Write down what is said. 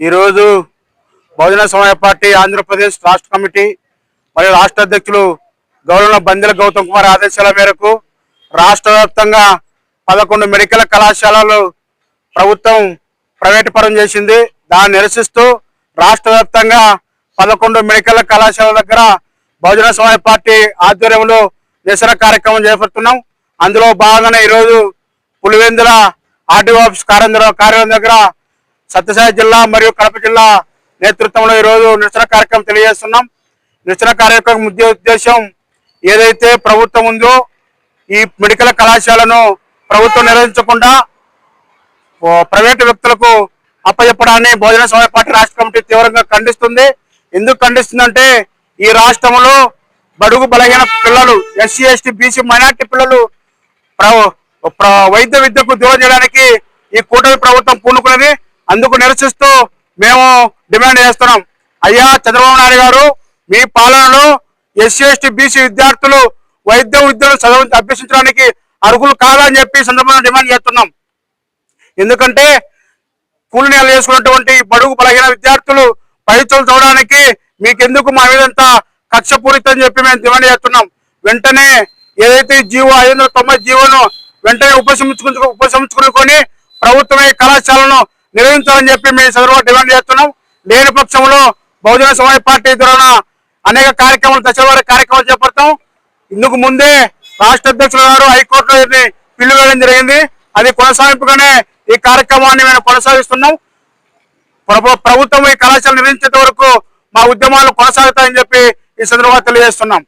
ఈరోజు బహుజన సమాజ పార్టీ ఆంధ్రప్రదేశ్ రాష్ట్ర కమిటీ మరియు రాష్ట్ర అధ్యక్షులు గౌరవ బందెల గౌతమ్ కుమార్ ఆదేశాల మేరకు రాష్ట్ర వ్యాప్తంగా పదకొండు మెడికల్ కళాశాలలు ప్రభుత్వం ప్రైవేటు పరం చేసింది. దాన్ని నిరసిస్తూ రాష్ట్ర వ్యాప్తంగా పదకొండు మెడికల్ కళాశాల దగ్గర బహుజన సమాజ పార్టీ ఆధ్వర్యంలో నిరసన కార్యక్రమం చేపడుతున్నాం. అందులో భాగంగానే ఈరోజు పులివెందుల ఆర్టీఓ ఆఫీస్ కార్యాలయం దగ్గర సత్యసాయి జిల్లా మరియు కడప జిల్లా నేతృత్వంలో ఈరోజు నిరసన కార్యక్రమం తెలియజేస్తున్నాం. నిరసన కార్యక్రమం ముఖ్య ఉద్దేశం ఏదైతే ప్రభుత్వం ఉందో ఈ మెడికల్ కళాశాలను ప్రభుత్వం నిర్వహించకుండా ప్రైవేటు వ్యక్తులకు అప్పచెప్పడాన్ని భోజన సమయ పార్టీ రాష్ట్ర కమిటీ తీవ్రంగా ఖండిస్తుంది. ఎందుకు ఖండిస్తుందంటే ఈ రాష్ట్రంలో బడుగు బలహీన పిల్లలు ఎస్సీ ఎస్టీ బీసీ మైనార్టీ పిల్లలు ప్ర- ప్ర- వైద్య విద్యకు దూరం చేయడానికి ఈ కూటమి ప్రభుత్వం పూనుకున్నది. అందుకు నిరసిస్తూ మేము డిమాండ్ చేస్తున్నాం. అయ్యా చంద్రబాబు నాయుడు గారు మీ పాలనలో ఎస్సీ ఎస్టీ బీసీ విద్యార్థులు వైద్య విద్యను చదువు అభ్యసించడానికి అర్హులు కాదని చెప్పి సందర్భంగా డిమాండ్ చేస్తున్నాం. ఎందుకంటే కూలి నెలలు చేసుకున్నటువంటి బడుగు బలహీన విద్యార్థులు పరీక్షలు చూడడానికి మీకెందుకు మా మీదంత కక్షపూరితం చెప్పి మేము డిమాండ్ చేస్తున్నాం. వెంటనే ఏదైతే జీవో ఐదు వందల తొంభై జీవోను వెంటనే ఉపసంహరించుకు ఉపశమించుకుని ప్రభుత్వం ఈ కళాశాలను నిర్వహించాలని చెప్పి మేము సదరుగా డిమాండ్ చేస్తున్నాం. లేని పక్షంలో బహుజన సమాజ పార్టీ ద్వారా అనేక కార్యక్రమాలు దశవారి కార్యక్రమాలు చేపడతాం. ఇందుకు ముందే రాష్ట్ర అధ్యక్షులు గారు హైకోర్టులో పిల్లు వేయడం జరిగింది. అది కొనసాగింపుగానే ఈ కార్యక్రమాన్ని మేము కొనసాగిస్తున్నాం. ప్రభుత్వం ఈ కళాశాల నిర్వహించేంత వరకు మా ఉద్యమాలు కొనసాగుతాయని చెప్పి ఈ సందర్భంగా తెలియజేస్తున్నాం.